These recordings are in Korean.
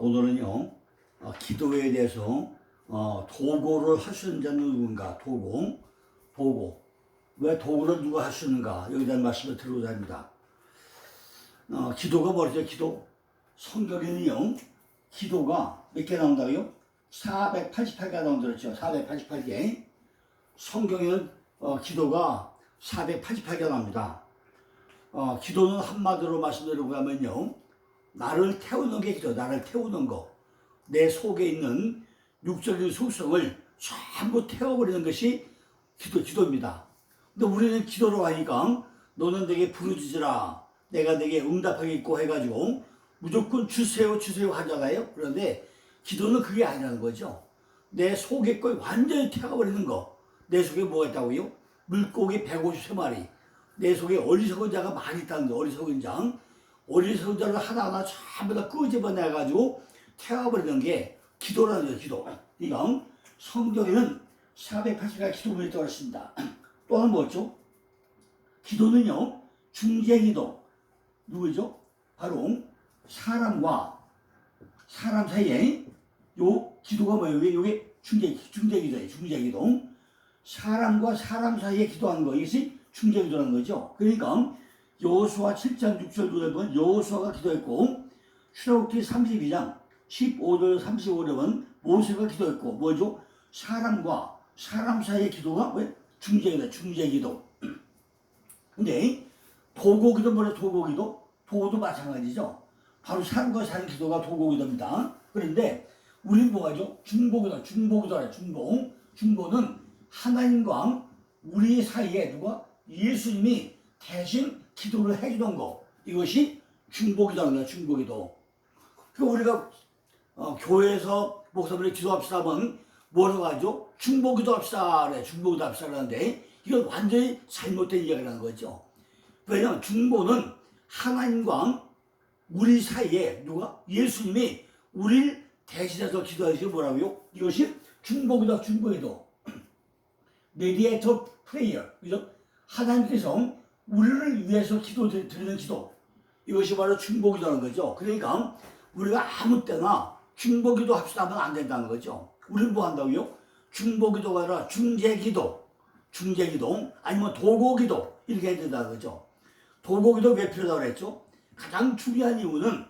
오늘은요 어, 기도에 대해서 어, 도구를 할 수 있는 자는 누군가? 도구 도구 왜 도구를 누가 할 수 있는가? 여기에 대한 말씀을 드리고자 합니다. 어, 기도가 뭐죠? 기도. 성경에는요 기도가 몇 개 나온다고요? 488개 나온다그랬죠. 488개. 성경에는 어, 기도가 488개 나옵니다. 어, 기도는 한마디로 말씀드리고 하면요 나를 태우는 게 기도, 나를 태우는 거. 내 속에 있는 육적인 속성을 전부 태워버리는 것이 기도, 기도입니다. 근데 우리는 기도로 하니까 너는 내게 부르짖으라. 내가 내게 응답하겠고 해가지고 무조건 주세요, 주세요 하잖아요. 그런데 기도는 그게 아니라는 거죠. 내 속에 걸 완전히 태워버리는 거. 내 속에 뭐가 있다고요? 물고기 153마리. 내 속에 어리석은 자가 많이 있다는 거, 어리석은 자. 어리석은 자를 하나하나 전부 다 끄집어내가지고 태워버리는 게 기도라는 거예요, 기도. 이건 성경에는 480가 기도문이 했습니다. 또 하나 뭐죠? 기도는요, 중재기도. 누구죠? 바로 사람과 사람 사이에 요 기도가 뭐예요? 이게 중재, 중재기도예요, 중재기도. 사람과 사람 사이에 기도하는 거, 이것이 중재기도라는 거죠. 그러니까 여호수아 7장 6절 보면 여호수아가 기도했고 출애굽기 32장 15절 35절은 모세가 기도했고 뭐죠? 사람과 사람 사이의 기도가 왜 중재기도 중재기도. 근데 도고기도 뭐래 도고기도 도도 마찬가지죠. 바로 사람과 사람 기도가 도고기도입니다. 그런데 우리는 뭐가죠? 중보기도 중보기도라 중보. 중보는 하나님과 우리 사이에 누가 예수님이 대신 기도를 해주던 거 이것이 중보기도라는 거야 중보기도 그 우리가 어, 교회에서 목사님이 기도합시다 하면 뭐라고 하죠? 중보기도 합시다 그래 중보기도 합시다 그러는데 이건 완전히 잘못된 이야기라는 거죠 왜냐하면 중보는 하나님과 우리 사이에 누가? 예수님이 우리를 대신해서 기도하시 뭐라고요? 이것이 중보기도 메디에이터 프레이어 그죠? 하나님께서 우리를 위해서 기도 드리는 기도 이것이 바로 중보기도라는 거죠. 그러니까 우리가 아무 때나 중보기도 합시다 하면 안 된다는 거죠. 우리는 뭐 한다고요? 중보기도가 아니라 중재기도, 중재기도 아니면 도고기도 이렇게 해야 된다는 거죠. 도고기도 왜 필요하다고 그랬죠? 가장 중요한 이유는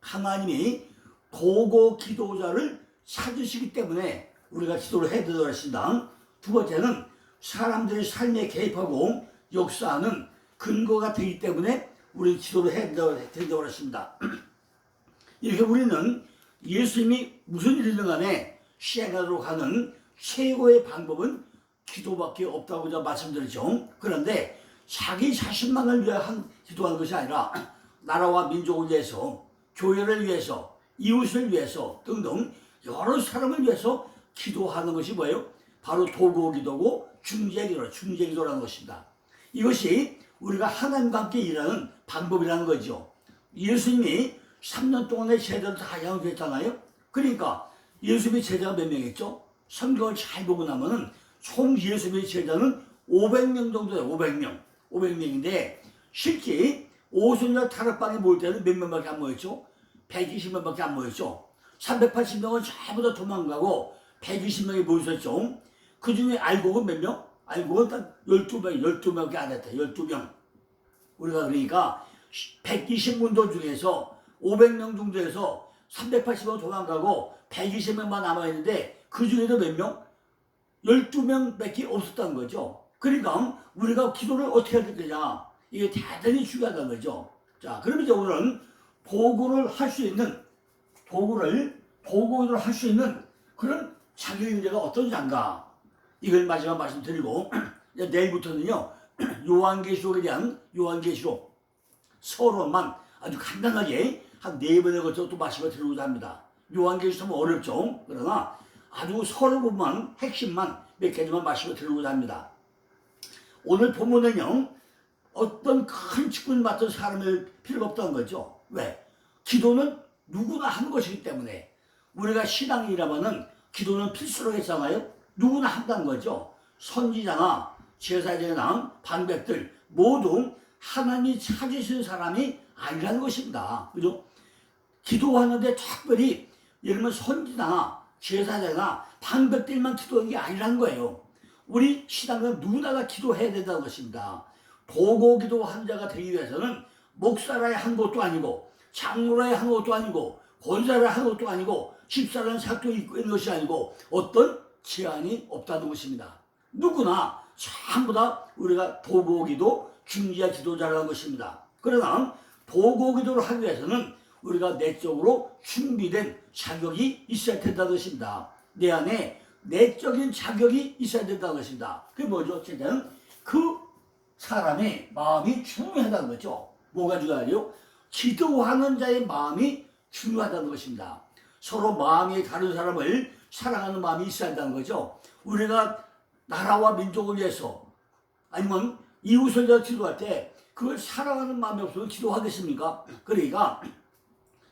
하나님이 도고 기도자를 찾으시기 때문에 우리가 기도를 된다고 했습니다. 두 번째는 사람들의 삶에 개입하고 역사하는 근거가 되기 때문에 우리 기도를 해야 된다고 했습니다. 이렇게 우리는 예수님이 무슨 일이든 간에 시행하도록 하는 최고의 방법은 기도밖에 없다고 말씀드렸죠. 그런데 자기 자신만을 위해 한 기도하는 것이 아니라 나라와 민족을 위해서 교회를 위해서 이웃을 위해서 등등 여러 사람을 위해서 기도하는 것이 뭐예요? 바로 도구 기도고 중재 기도, 중재 기도라는 것입니다. 이것이 우리가 하나님과 함께 일하는 방법이라는 거죠. 예수님이 3년 동안의 제자를 다 양육했잖아요. 그러니까 예수님의 제자가 몇 명이었죠? 성경을 잘 보고 나면은 총 예수님의 제자는 500명 정도 돼요. 500명. 500명인데 실제 오순절 타락방에 모일 때는 몇 명밖에 안 모였죠? 120명밖에 안 모였죠. 380명은 전부 다 도망가고 120명이 모였었죠. 그 중에 알고는 몇 명? 알고는 딱 12명, 12명밖에 안 했다. 12명. 우리가 그러니까 120문도 중에서 500명 정도에서 380명 도망가고 120명만 남아있는데 그 중에도 몇 명? 12명 밖에 없었다는 거죠. 그러니까 우리가 기도를 어떻게 해야 되냐. 이게 대단히 중요하다는 거죠. 자, 그럼 이제 오늘은 도구를 할 수 있는, 도구를, 도구를 할 수 있는 그런 자기인자가 어떤 자인가. 이걸 마지막 말씀드리고, 내일부터는요, 요한계시록에 대한 요한계시록 서론만 아주 간단하게 한 네 번에 걸쳐 또 말씀을 드리고자 합니다. 요한계시록 은 어렵죠. 그러나 아주 서론 부분만, 핵심만 몇 가지만 말씀을 드리고자 합니다. 오늘 본문은요, 어떤 큰 직분 맡은 사람을 필요가 없다는 거죠. 왜? 기도는 누구나 하는 것이기 때문에 우리가 신앙이라면은 기도는 필수로 했잖아요. 누구나 한다는 거죠. 선지자나 제사장이나 반백들 모두 하나님이 찾으신 사람이 아니라는 것입니다. 그죠? 기도하는데 특별히 예를 들면 선지나 제사장이나 방백들만 기도하는 게 아니라는 거예요. 우리 신앙은 누구나가 기도해야 된다는 것입니다. 도고 기도한 자가 되기 위해서는 목사라야 한 것도 아니고 장로라야 한 것도 아니고 권사라 한 것도 아니고 집사라는 사도 있는 것이 아니고 어떤 제한이 없다는 것입니다. 누구나 전부 다 우리가 도고기도 중지야 기도자라는 것입니다. 그러나 도고기도를 하기 위해서는 우리가 내적으로 준비된 자격이 있어야 된다는 것입니다. 내 안에 내적인 자격이 있어야 된다는 것입니다. 그게 뭐죠? 어쨌든 그 사람의 마음이 중요하다는 거죠. 뭐가 중요하죠? 기도하는 자의 마음이 중요하다는 것입니다. 서로 마음이 다른 사람을 사랑하는 마음이 있어야 한다는 거죠. 우리가 나라와 민족을 위해서 아니면 이웃을 위해서 기도할 때 그걸 사랑하는 마음이 없으면 기도하겠습니까? 그러니까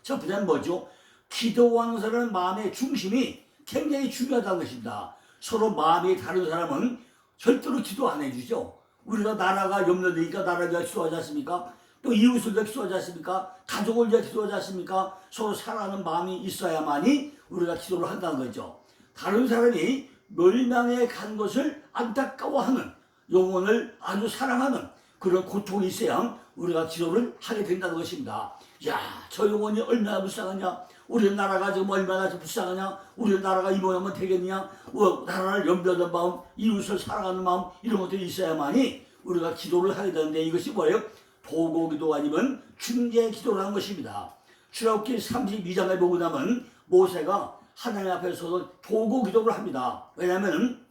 첫 번째는 뭐죠? 기도하는 사람의 마음의 중심이 굉장히 중요하다는 것입니다. 서로 마음이 다른 사람은 절대로 기도 안 해주죠. 우리가 나라가 염려되니까 나라를 기도하지 않습니까? 또 이웃을 위해 기도하지 않습니까? 가족을 위해 기도하지 않습니까? 서로 사랑하는 마음이 있어야만이 우리가 기도를 한다는 거죠. 다른 사람이 멸망에 간 것을 안타까워하는 영혼을 아주 사랑하는 그런 고통이 있어야 우리가 기도를 하게 된다는 것입니다. 야, 저 영혼이 얼마나 불쌍하냐? 우리 나라가 지금 얼마나 불쌍하냐? 우리 나라가 이 모양만 되겠냐? 어, 나라를 염려하는 마음, 이웃을 사랑하는 마음 이런 것들이 있어야만이 우리가 기도를 하게 되는데 이것이 뭐예요? 도고 기도 아니면 중재 기도라는 것입니다. 출애굽기 32장에 보고 나면 모세가 하나님 앞에서 도고 기도를 합니다. 왜냐하면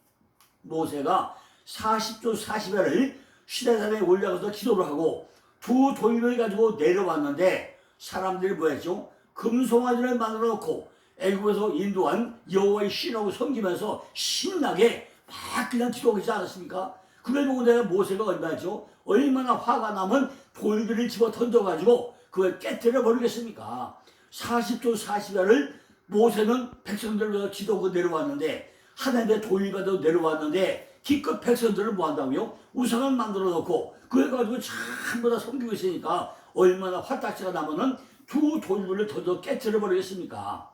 모세가 40조 40회를 시내산에 올라가서 기도를 하고 두 돌을 가지고 내려왔는데 사람들이 뭐했죠? 금송아지를 만들어 놓고 애굽에서 인도한 여호와의 신하고 섬기면서 신나게 막 그냥 기도하고 있지 않았습니까? 그걸 보고 내가 모세가 얼마죠? 얼마나 화가 나면 돌들을 집어 던져가지고 그걸 깨뜨려 버리겠습니까? 40조 40회를 모세는 위해서 기도하고 내려왔는데 하나님의 돌가도 내려왔는데 기껏 백성들을 뭐 한다고요? 우상을 만들어 놓고 그걸 가지고 전부 다 섬기고 있으니까 얼마나 화딱지가 나면은 두 돌들을 던져 깨뜨려 버리겠습니까?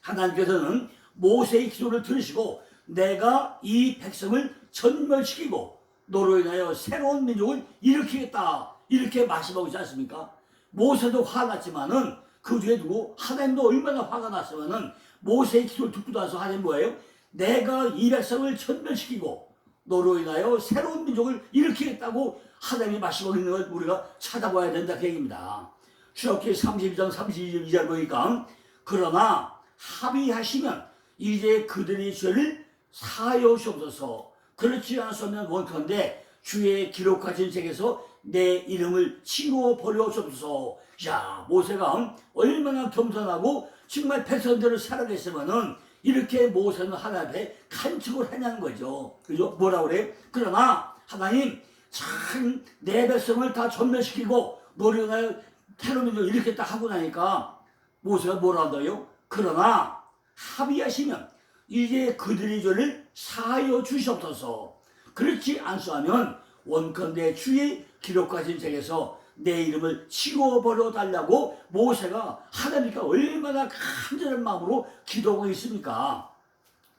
하나님께서는 모세의 기도를 들으시고 내가 이 백성을 전멸시키고 너로 인하여 새로운 민족을 일으키겠다 이렇게 말씀하고 있지 않습니까? 모세도 화났지만은 그 뒤에 두고 하나님도 얼마나 화가 났으면은 모세의 기도를 듣고 나서 하나님 뭐예요? 내가 이 백성을 전멸시키고 너로 인하여 새로운 민족을 일으키겠다고 하나님이 말씀하고 있는 걸 우리가 찾아봐야 된다 그 얘기입니다. 출애굽기 32장 32절 보니까 그러나 합의하시면 이제 그들의 죄를 사여시옵소서 그렇지 않으면 원컨대 주의 기록하신 책에서 내 이름을 치고 버려옵소서. 야 모세가 얼마나 겸손하고 정말 백성들을 살아냈으면은 이렇게 모세는 하나님 앞에 간축을 하냐는 거죠. 그죠? 뭐라 그래? 그러나 하나님 참 내 백성을 다 전멸시키고 노력하여 테러민을 이렇게 딱 하고 나니까 모세가 뭐라 한다요? 그러나 합의하시면 이제 그들의 죄를 사하여 주시옵소서. 그렇지 않소하면 원컨대 주의 기록하신 책에서 내 이름을 치워버려 달라고 모세가 하나님께 얼마나 간절한 마음으로 기도하고 있습니까?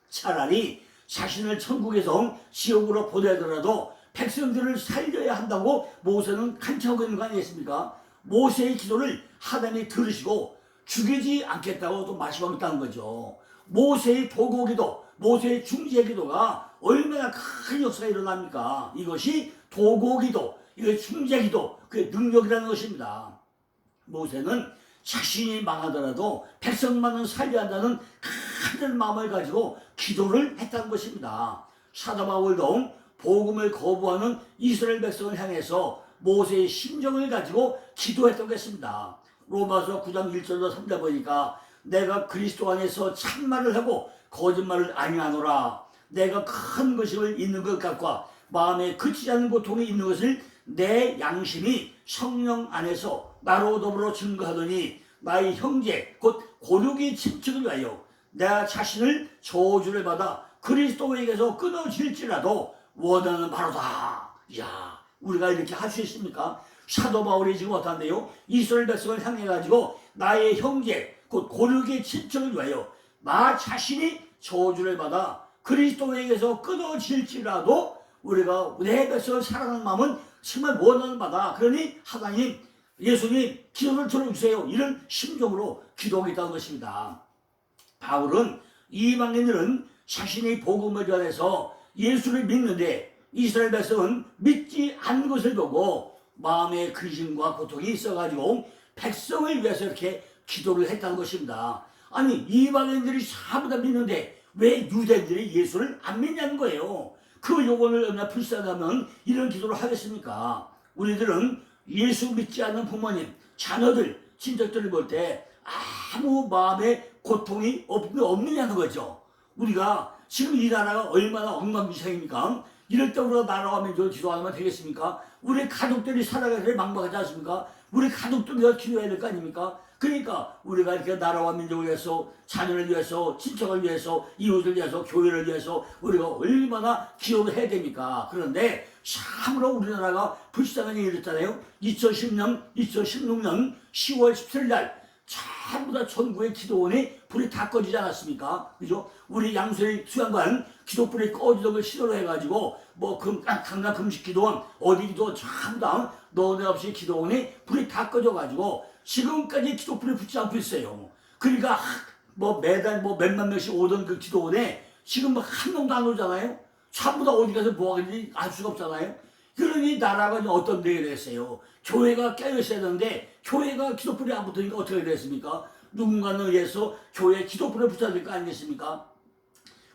차라리 자신을 천국에서 지옥으로 보내더라도 백성들을 살려야 한다고 모세는 간청하고 있는 거 아니겠습니까? 모세의 기도를 하나님이 들으시고 죽이지 않겠다고 또 말씀하고 있다는 거죠. 모세의 도고 기도, 모세의 중재 기도가 얼마나 큰 역사가 일어납니까? 이것이 도고 기도, 이거 중재 기도, 그 능력이라는 것입니다. 모세는 자신이 망하더라도 백성만은 살려야 한다는 큰 마음을 가지고 기도를 했다는 것입니다. 사도 바울도 복음을 거부하는 이스라엘 백성을 향해서 모세의 심정을 가지고 기도했던 것입니다. 로마서 9장 1절로 3절 보니까 내가 그리스도 안에서 참말을 하고 거짓말을 아니하노라. 내가 큰 것임을 있는 것 같과 마음에 그치지 않는 고통이 있는 것을 내 양심이 성령 안에서 나로 더불어 증거하더니 나의 형제 곧 고륙이 침축을 위하여 내가 자신을 저주를 받아 그리스도에게서 끊어질지라도 원하는 바로다. 야 우리가 이렇게 할 수 있습니까? 사도 바울이 지금 어떤데요? 이스라엘 백성을 향해 가지고 나의 형제 곧 고르게 친척을 위하여 나 자신이 저주를 받아 그리스도에게서 끊어질지라도 우리가 내 백성을 사랑하는 마음은 정말 원하는 바다. 그러니 하나님 예수님 기도를 들어주세요. 이런 심정으로 기도하겠다는 것입니다. 바울은 이방인들은 자신의 복음을 전해서 예수를 믿는데 이스라엘 백성은 믿지 않는 것을 보고 마음의 근심과 고통이 있어가지고 백성을 위해서 이렇게 기도를 했다는 것입니다. 아니 이방인들이 전부 다 믿는데 왜 유대인들이 예수를 안 믿냐는 거예요. 그 요건을 얼마나 불쌍하면 이런 기도를 하겠습니까? 우리들은 예수 믿지 않는 부모님, 자녀들, 친척들을 볼 때 아무 마음에 고통이 없, 없느냐는 거죠. 우리가 지금 이 나라가 얼마나 엉망진창입니까? 이럴 때 우리가 나라와 민족을 기도하면 되겠습니까? 우리 가족들이 살아가기를 막막하지 않습니까? 우리 가족들이 기도해야 될 거 아닙니까? 그러니까 우리가 이렇게 나라와 민족을 위해서 자녀를 위해서 친척을 위해서 이웃을 위해서 교회를 위해서 우리가 얼마나 기도를 해야 됩니까? 그런데 참으로 우리나라가 불쌍한 일이 있잖아요. 2010년, 2016년 10월 17일 날 전부 다 전국의 기도원이 불이 다 꺼지지 않았습니까? 그죠? 우리 양수리 수양관 기도불이 꺼지던 걸 시도로 해가지고 뭐 금, 아, 강남 금식 기도원 어디 기도 전부 다 너네 없이 기도원이 불이 다 꺼져가지고 지금까지 기도불이 붙지 않고 있어요. 그러니까 하- 뭐 매달 뭐 몇만 명씩 오던 그 기도원에 지금 뭐한 명도 안 오잖아요. 전부 다 어디 가서 뭐 하는지 알 수가 없잖아요. 그러니 나라가 어떤 데에 됐어요. 교회가 깨어 있어야 되는데 교회가 기도불이 안 붙으니까 어떻게 됐습니까? 누군가는 의해서 교회에 기도불을 붙여야 될 거 아니겠습니까?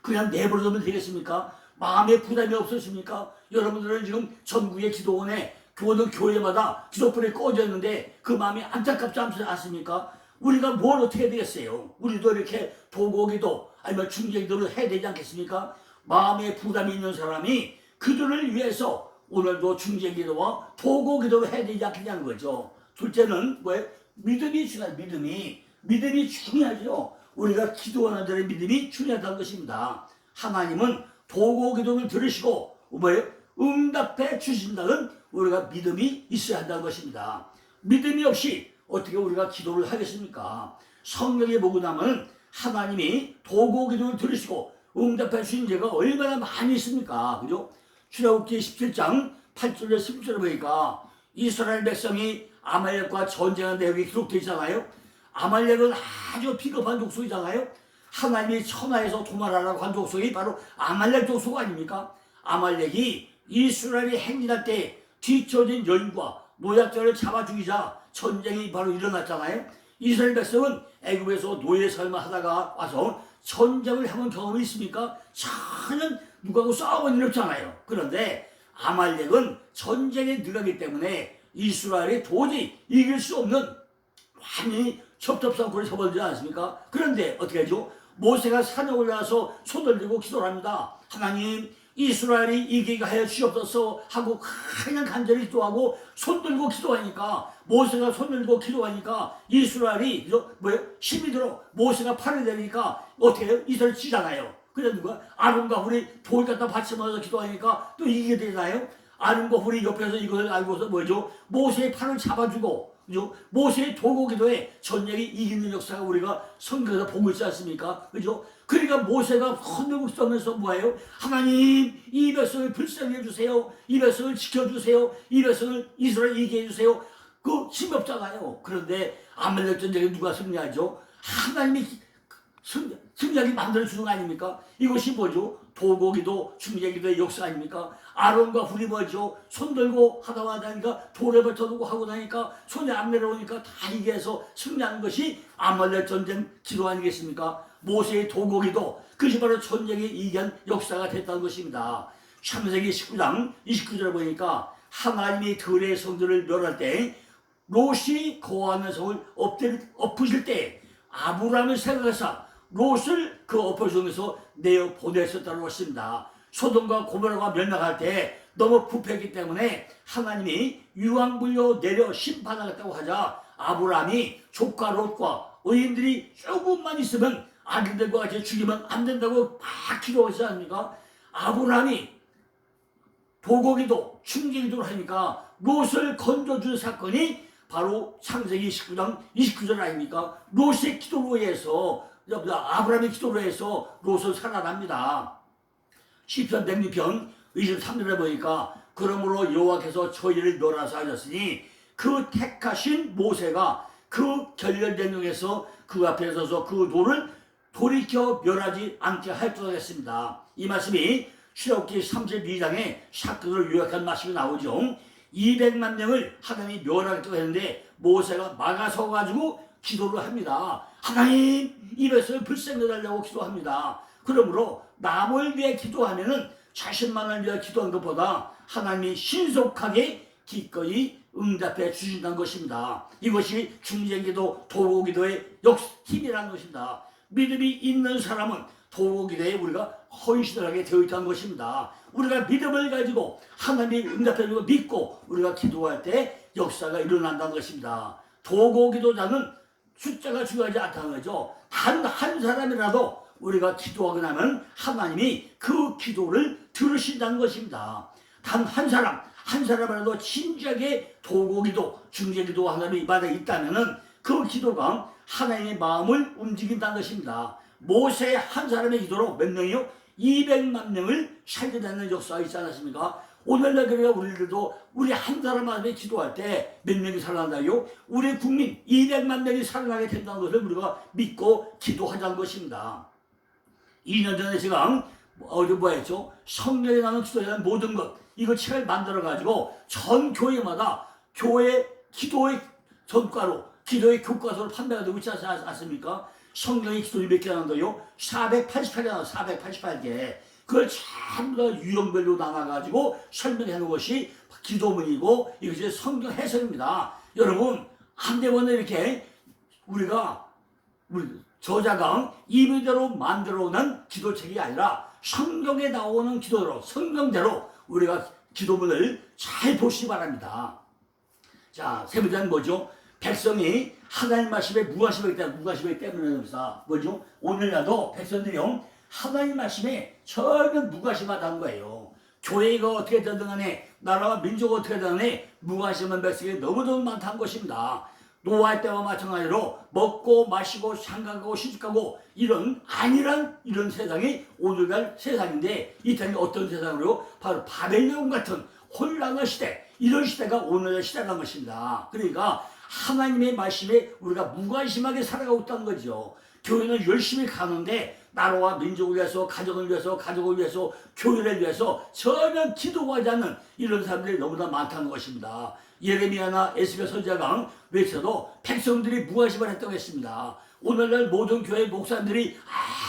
그냥 내버려두면 되겠습니까? 마음에 부담이 없으십니까? 여러분들은 지금 전국의 기도원에 교원 교회마다 기도불이 꺼져 있는데 그 마음이 안타깝지 않- 않습니까? 우리가 뭘 어떻게 해야 되겠어요? 우리도 이렇게 도고기도 아니면 중재기도를 해야 되지 않겠습니까? 마음에 부담이 있는 사람이 그들을 위해서 오늘도 중재기도와 도고기도를 해야 되지 않겠냐는 거죠. 둘째는 뭐예요? 믿음이 중요한 믿음이 믿음이 중요하죠. 우리가 기도하는 자의 믿음이 중요하다는 것입니다. 하나님은 도고 기도를 들으시고 뭐예요? 응답해 주신다는 우리가 믿음이 있어야 한다는 것입니다. 믿음이 없이 어떻게 우리가 기도를 하겠습니까? 성경에 보고 나면 하나님이 도고 기도를 들으시고 응답해 주신 죄가 얼마나 많이 있습니까? 그죠? 출애굽기 17장 8절에 10절에 보니까 이스라엘 백성이 아말렉과 전쟁한 내용이 기록되어 있잖아요. 아말렉은 아주 비겁한 족속이잖아요. 하나님이 천하에서 도말하라고 한 족속이 바로 아말렉 족속 아닙니까? 아말렉이 이스라엘이 행진할 때 뒤처진 여인과 노약자를 잡아 죽이자 전쟁이 바로 일어났잖아요. 이스라엘 백성은 애굽에서 노예 삶을 하다가 와서 전쟁을 해본 경험이 있습니까? 전혀 누구하고 싸워본 일 없잖아요. 그런데 아말렉은 전쟁에 들어가기 때문에 이스라엘이 도저히 이길 수 없는 완전히 첩첩산골에 서버리지 않습니까? 그런데 어떻게 하죠? 모세가 산에 올라가서 손을 들고 기도를 합니다. 하나님 이스라엘이 이기게 하여 주옵소서 하고 그냥 간절히 기도하고 손 들고 기도하니까 모세가 손 들고 기도하니까 이스라엘이 뭐예요? 힘이 들어 모세가 팔을 내리니까 어떻게? 이스라엘 지잖아요. 그래 누가 아론과 훌이 돌 갖다 받치면서 기도하니까 또 이기게 되나요? 아론과 훌이 옆에서 이것을 알고서 뭐죠? 모세의 팔을 잡아주고 그죠? 모세의 도고 기도에 전쟁이 이기는 역사가 우리가 성경에서 보고 있지 않습니까? 그죠? 그러니까 모세가 헌들고 써면서 뭐예요? 하나님 이 백성을 불쌍히 해주세요. 이 백성을 지켜주세요. 이 백성을 이스라엘 이기게 해주세요. 그 없잖아요. 그런데 아말렉 전쟁에 누가 승리하죠? 하나님이 승, 승리하게 만들어주는 거 아닙니까? 이것이 뭐죠? 도고기도 중재기도의 역사 아닙니까? 아론과 훌이 뭐죠? 손 들고 하다 하다니까 돌에 뱉어두고 하고 나니까 손이 안 내려오니까 다 이게 해서 승리하는 것이 아말렉 전쟁 기도 아니겠습니까? 모세의 도고기도 그것이 바로 전쟁에 이기한 역사가 됐다는 것입니다. 창세기 19장 29절에 보니까 하나님이 들의 성들을 멸할 때 롯이 거하는 성을 엎드, 엎으실 때 아브라함을 생각해서 롯을 그 엎어중에서 내어 보냈었다고 했습니다. 소돔과 고모라가 멸망할 때 너무 부패했기 때문에 하나님이 유황불로 내려 심판하겠다고 하자 아브라함이 조카 롯과 의인들이 조금만 있으면 아들들과 같이 죽이면 안 된다고 막 기도하지 않습니까? 아브라함이 도곡이도 충격이도 하니까 롯을 건져준 사건이 바로 창세기 29장 29절 아닙니까? 롯의 기도로 해서 아브라함의 기도로 해서 롯을 살아납니다. 시편 106편 23절에 보니까 그러므로 여호와께서 저희를 멸하사 하셨으니 그 택하신 모세가 그 결렬된 영에서 그 앞에 서서 그 돌을 돌이켜 멸하지 않게 할줄 했습니다. 이 말씀이 출애굽기 32장에 사건을 요약한 말씀이 나오죠. 200만 명을 하나님이 멸하겠다고 했는데 모세가 막아서 가지고 기도를 합니다. 하나님 입에서 불쌍히 달라고 기도합니다. 그러므로 남을 위해 기도하면은 자신만을 위해 기도한 것보다 하나님이 신속하게 기꺼이 응답해 주신다는 것입니다. 이것이 중쟁기도 도구기도의 역 힘이라는 것입니다. 믿음이 있는 사람은 도구기도에 우리가 헌신하게 되어 있다는 것입니다. 우리가 믿음을 가지고 하나님이 응답해 주고 믿고 우리가 기도할 때 역사가 일어난다는 것입니다. 도구기도자는 숫자가 중요하지 않다는 거죠. 단 한 사람이라도 우리가 기도하고 나면 하나님이 그 기도를 들으신다는 것입니다. 단 한 사람, 한 사람이라도 진지하게 도고 기도, 중재 기도 하나님이 받아 있다면은 그 기도가 하나님의 마음을 움직인다는 것입니다. 모세 한 사람의 기도로 몇 명이요? 200만 명을 살려내는 역사가 있지 않았습니까? 오늘날 그래가 우리들도 우리 한 사람만에 기도할 때 몇 명이 살아난다요? 우리 국민 200만 명이 살아나게 된다는 것을 우리가 믿고 기도하자는 것입니다. 2년 전에 제가 어디 뭐 했죠? 성령에 나는 대한 모든 것 이거 책을 만들어 가지고 전 교회마다 교회 기도의 전과로 기도의 교과서를 판매가 되고 있지 않- 않습니까? 성령의 기도를 몇 개나 난다요? 488개 나 488개. 그걸 전부 다 유형별로 나눠가지고 설명해 놓은 것이 기도문이고 이것이 성경 해석입니다. 여러분, 한 대원은 이렇게 우리가 우리 저자가 임의대로 만들어 놓은 기도책이 아니라 성경에 나오는 기도로 성경대로 우리가 기도문을 잘 보시기 바랍니다. 자, 세 번째는 뭐죠? 백성이 하나님 말씀에 무관심하기 때문에 무관심하기 때문에입니다. 뭐죠? 오늘날도 백성들이요 하나님 말씀에 전혀 무관심하다는 거예요. 교회가 어떻게 되든 간에 나라와 민족이 어떻게 되든 간에 무관심한 백성이 너무너무 많다는 것입니다. 노아할 때와 마찬가지로 먹고 마시고 장가가고 시집가고 이런 아니란 이런 세상이 오늘날 세상인데 이 세상이 어떤 세상으로 바로 바벨론 같은 혼란의 시대 이런 시대가 오늘의 시대라는 것입니다. 그러니까 하나님의 말씀에 우리가 무관심하게 살아가고 있다는 거죠. 교회는 열심히 가는데 나라와 민족을 위해서 가정을 위해서 가족을 위해서 교회를 위해서 전혀 기도하지 않는 이런 사람들이 너무나 많다는 것입니다. 예레미야나 에스겔 선지자가 외쳐도 백성들이 무관심을 했다고 했습니다. 오늘날 모든 교회 목사님들이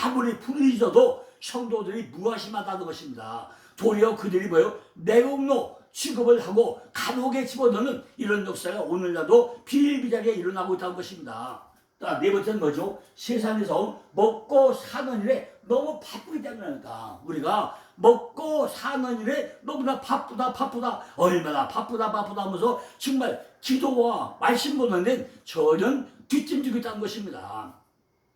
아무리 부르짖어도 성도들이 무관심하다는 것입니다. 도리어 그들이 뭐요? 내공로 취급을 하고 감옥에 집어넣는 이런 역사가 오늘날도 비일비재하게 일어나고 있다는 것입니다. 자, 네 번째는 뭐죠? 세상에서 먹고 사는 일에 너무 바쁘기 때문이니까 우리가 먹고 사는 일에 너무나 바쁘다 바쁘다 얼마나 바쁘다 바쁘다 하면서 정말 기도와 말씀 보는데 전혀 뒷짐지고 있다는 것입니다.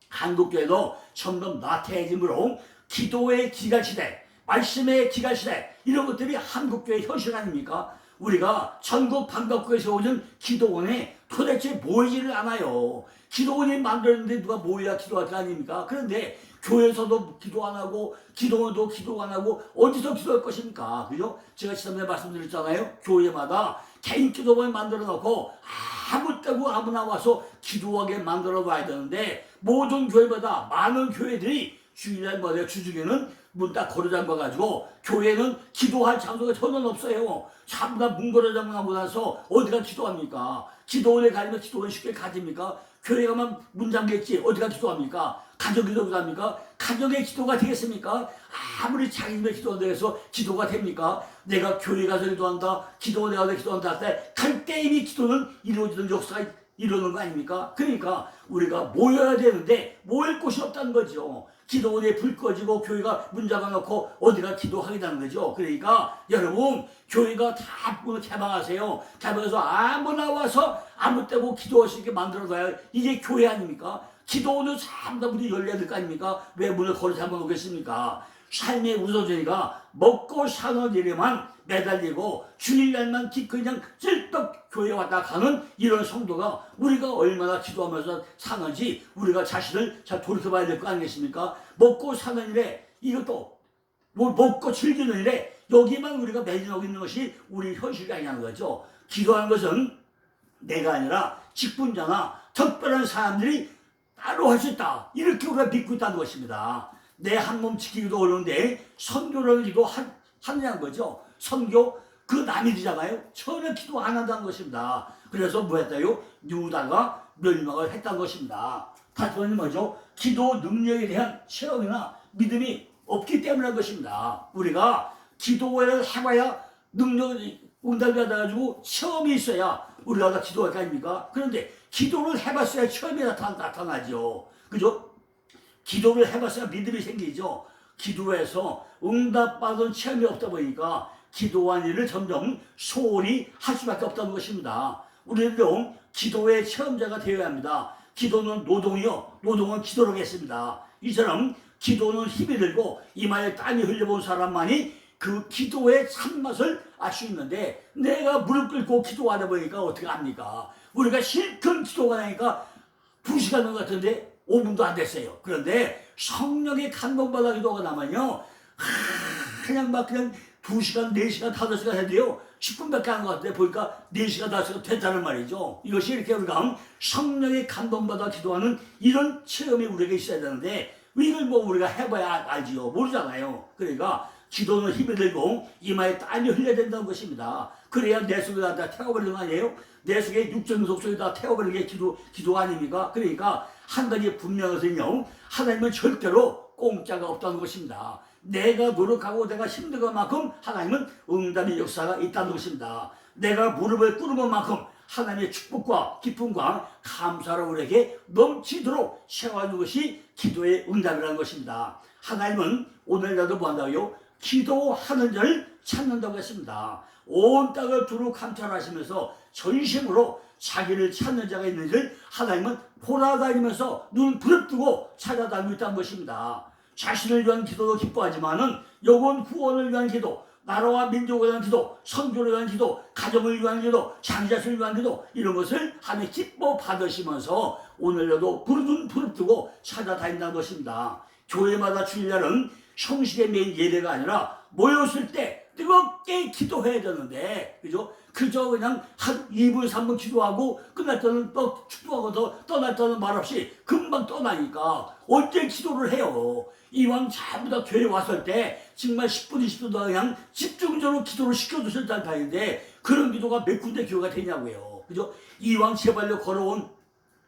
한국교회도 점점 나태해짐으로 기도의 기갈시대, 말씀의 기갈시대 이런 것들이 한국교회 현실 아닙니까? 우리가 전국 방각국에 세워진 기도원에 도대체 모이지를 않아요. 기도원이 만들었는데 누가 모여야 기도할 거 아닙니까? 그런데 교회에서도 기도 안 하고 기도원도 기도 안 하고 어디서 기도할 것입니까? 그죠? 제가 지난번에 말씀드렸잖아요. 교회마다 개인 기도원을 만들어 놓고 아무 때고 아무나 와서 기도하게 만들어 놔야 되는데 모든 교회마다 많은 교회들이 주일날 뭐냐 주중에는 문 딱 걸어 잠가 가지고 교회는 기도할 장소가 전혀 없어요. 전부 다문 걸어 잠가고 나서 어디가 기도합니까? 기도원에 가면 기도원 쉽게 가집니까? 교회 가면 문 잠겼지 어디가 기도합니까? 가족 기도가 합니까? 가족의 기도가 되겠습니까? 아무리 자기들의 기도가 돼서 기도가 됩니까? 내가 교회 가서 기도한다, 기도원에 가서 기도한다 할때 갈때 이미 기도는 이루어지는 역사가 이러는 거 아닙니까? 그러니까 우리가 모여야 되는데 모일 곳이 없다는 거죠. 기도원에 불 꺼지고 교회가 문 잡아놓고 어디가 기도하게 되는 거죠. 그러니까 여러분 교회가 다 문을 개방하세요. 개방해서 아무나 와서 아무 때고 기도할 수 있게 만들어놔야 이게 교회 아닙니까? 기도원은 전부 다 문이 열려야 될 거 아닙니까? 왜 문을 걸어 잠가 놓겠습니까? 삶의 우선순위가 먹고 사는 일에만 매달리고 주일날만 그냥 찔떡 교회 왔다 가는 이런 성도가 우리가 얼마나 기도하면서 사는지 우리가 자신을 잘 돌이켜봐야 될 거 아니겠습니까? 먹고 사는 일에 이것도 뭐 먹고 즐기는 일에 여기만 우리가 매진하고 있는 것이 우리 현실이 아니라는 거죠. 기도하는 것은 내가 아니라 직분자나 특별한 사람들이 따로 할 수 있다. 이렇게 우리가 믿고 있다는 것입니다. 내 한 몸 지키기도 어려운데 선교를 기도 한, 하느냐는 거죠. 선교 그 남이 되잖아요. 전혀 기도 안 한다는 것입니다. 그래서 뭐 했다요? 유다가 멸망을 했다는 것입니다. 다시 말하면 뭐죠? 기도 능력에 대한 체험이나 믿음이 없기 때문인 것입니다. 우리가 기도를 해봐야 능력이 응답이 받아가지고 체험이 있어야 우리가 다 기도할 거 아닙니까? 그런데 기도를 해봤어야 체험이 나타, 나타나죠. 그죠? 기도를 해봤어야 믿음이 생기죠. 기도해서 응답받은 체험이 없다 보니까 기도한 일을 점점 소홀히 할 수밖에 없다는 것입니다. 우리도 기도의 체험자가 되어야 합니다. 기도는 노동이요. 노동은 기도로 하겠습니다. 이처럼 기도는 힘이 들고 이마에 땀이 흘려본 사람만이 그 기도의 참맛을 알 수 있는데 내가 무릎 꿇고 기도하다 보니까 어떻게 합니까? 우리가 실컷 기도가 나니까 두 시간 것 같은데 5분도 안 됐어요. 그런데 성령의 감동받아 기도가 나면요. 하, 그냥 막 그냥 2시간, 4시간, 5시간 해도요. 10분밖에 안 것 같은데 보니까 4시간, 5시간 됐다는 말이죠. 이것이 이렇게 우리가 성령의 감동받아 기도하는 이런 체험이 우리에게 있어야 되는데 이걸 뭐 우리가 해봐야 알지요. 모르잖아요. 그러니까 기도는 힘이 들고 이마에 땀이 흘려야 된다는 것입니다. 그래야 내 속에다 다 태워버리는 거 아니에요? 내 속에 육정 속 속에다 태워버리는 게 기도, 기도 아닙니까? 그러니까 한 가지 분명한 것은요. 하나님은 절대로 공짜가 없다는 것입니다. 내가 노력하고 내가 힘든 것만큼 하나님은 응답의 역사가 있다는 것입니다. 내가 무릎을 꿇은 것만큼 하나님의 축복과 기쁨과 감사로 우리에게 넘치도록 채워주는 것이 기도의 응답이라는 것입니다. 하나님은 오늘날도 뭐한다고요? 기도하는 자를 찾는다고 했습니다. 온 땅을 두루 감찰하시면서 전심으로 자기를 찾는 자가 있는지를 하나님은 돌아다니면서 눈 부릅뜨고 찾아다니고 있다는 것입니다. 자신을 위한 기도도 기뻐하지만은 영혼 구원을 위한 기도, 나라와 민족을 위한 기도, 선교를 위한 기도, 가정을 위한 기도, 장자를 위한 기도 이런 것을 하나님 기뻐 받으시면서 오늘도 부르든 부릅뜨고 찾아다닌다는 것입니다. 교회마다 주일날은 형식의 메인 예배가 아니라 모였을 때 뜨겁게 기도해야 되는데 그죠? 그저 그냥 한 2분 3분 기도하고 끝날 때는 또 축복하고 더 떠날 때는 말없이 금방 떠나니까 언제 기도를 해요? 이왕 전부 다 교회 왔을 때 정말 10분 20분 더 그냥 집중적으로 기도를 시켜주셨다는 다인데 그런 기도가 몇 군데 교회가 되냐고요. 그죠? 이왕 제발로 걸어온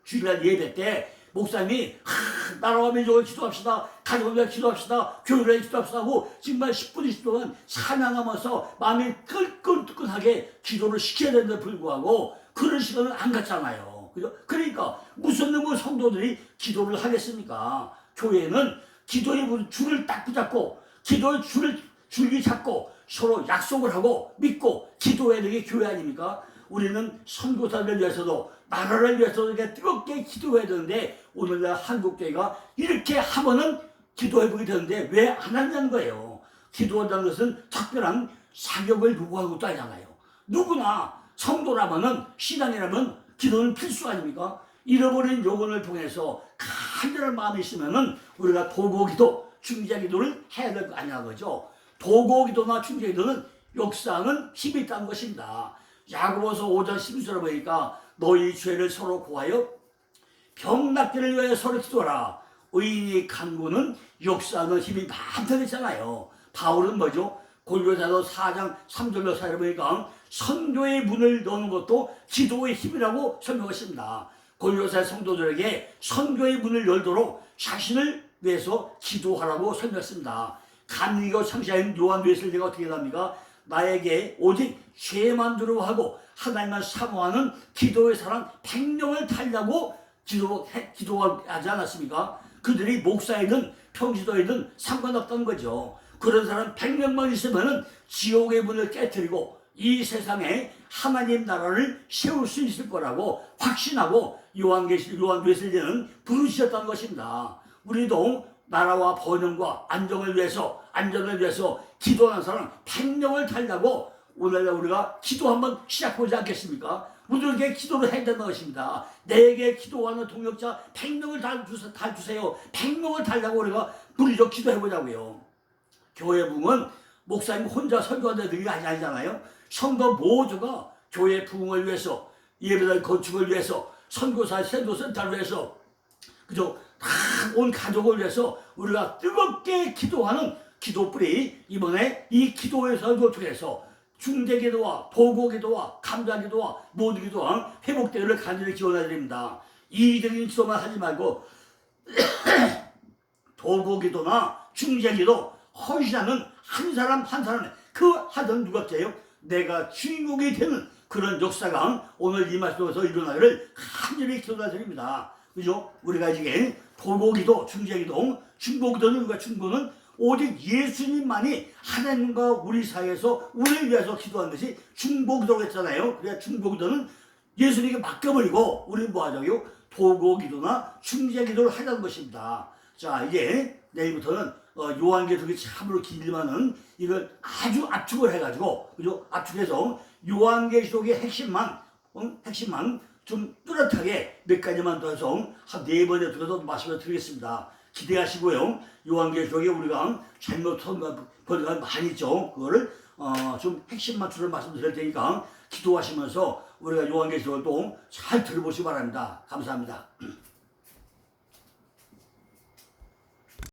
주일날 예배 때 목사님이 하, 나라와 민족을 기도합시다. 가족을 위해 기도합시다. 교회를 위해 기도합시다 하고 정말 10분 20분은 찬양하면서 마음이 끈끈끈하게 기도를 시켜야 되는데 불구하고 그런 시간을 안 갖잖아요. 그죠? 그러니까 무슨 놈의 성도들이 기도를 하겠습니까? 교회는 기도의 줄을 딱 붙잡고 기도의 줄을 줄기 잡고 서로 약속을 하고 믿고 기도해야 되게 교회 아닙니까? 우리는 선교사를 위해서도 나라를 위해서도 이렇게 뜨겁게 기도해야 되는데 오늘날 한국교회가 이렇게 하면은 기도해보게 되는데 왜 안 한다는 거예요. 기도한다는 것은 특별한 사격을 요구하는 것도 아니잖아요. 누구나 성도라면은 신앙이라면 기도는 필수 아닙니까? 잃어버린 영혼을 통해서 간절한 마음이 있으면은 우리가 도고기도 중재기도를 해야 될 거 아니냐 거죠. 도고기도나 중재기도는 역사는 힘이 있다는 것입니다. 야고보서 5장 12절에 보니까 너희 죄를 서로 고하여 병 낫기를 위하여 서로 기도하라. 의인이 간구는 역사는 힘이 많다고 했잖아요. 바울은 뭐죠? 골로새서 4장 3절로 사에 보니까 선교의 문을 여는 것도 기도의 힘이라고 설명했습니다. 골로새 성도들에게 선교의 문을 열도록 자신을 위해서 기도하라고 설명했습니다. 감리교 창시자인 요한 웨슬리가 어떻게 합니까? 나에게 오직 죄만 두려워하고 하나님만 사모하는 기도의 사람 100명을 달라고 기도, 기도하지 않았습니까? 그들이 목사이든 평지도이든 상관없다는 거죠. 그런 사람 100명만 있으면 지옥의 문을 깨뜨리고 이 세상에 하나님 나라를 세울 수 있을 거라고 확신하고 요한계시 요한계시는 부르셨다는 것입니다. 우리도 나라와 번영과 안정을 위해서 안전을 위해서 기도하는 사람 100명을 달라고 오늘 우리가 기도 한번 시작하지 않겠습니까? 우리에게 기도를 해야 된다는 것입니다. 내게 기도하는 동역자 100명을 달 주세, 달 주세요. 100명을 달라고 우리가 무리로 기도해보자고요. 교회 부흥은 목사님 혼자 설교하는 일이 아니잖아요. 성도 모두가 교회 부흥을 위해서 예배당 건축을 위해서 선교사 sen도센터를 위해서 그죠? 다온 가족을 위해서 우리가 뜨겁게 기도하는 기도불이 이번에 이 기도에서 도출해서 중대기도와 도고기도와 감자기도와 모두기도와 회복되기를 간절히 기원해드립니다. 이적인 기도만 하지 말고 도고기도나 중재기도 헌신하는 한 사람 한 사람 그 하던 누가께요 내가 주인공이 되는 그런 역사가 오늘 이 말씀에서 일어나기를 간절히 기도드립니다. 그죠? 우리가 지금 도고기도 중재기도 중고기도는 우리가 중고는 오직 예수님만이 하나님과 우리 사이에서 우리를 위해서 기도하는 것이 중보기도라고 했잖아요. 그래야 중보기도는 예수님에게 맡겨버리고 우리는 뭐 하자고요? 도고기도나 중재기도를 하자는 것입니다. 자 이제 내일부터는 어, 요한계시록이 참으로 길지만은 이걸 아주 압축을 해가지고 그죠? 압축해서 요한계시록의 핵심만 어? 핵심만 좀 뚜렷하게 몇 가지만 더 해서 한 네 번에 들어서 말씀을 드리겠습니다. 기대하시고요. 요한계시록에 우리가 잘못 번역한 많이 있죠. 그거를 어, 좀 핵심만 주로 말씀드릴 테니까 기도하시면서 우리가 요한계시록을 또 잘 들어보시기 바랍니다. 감사합니다.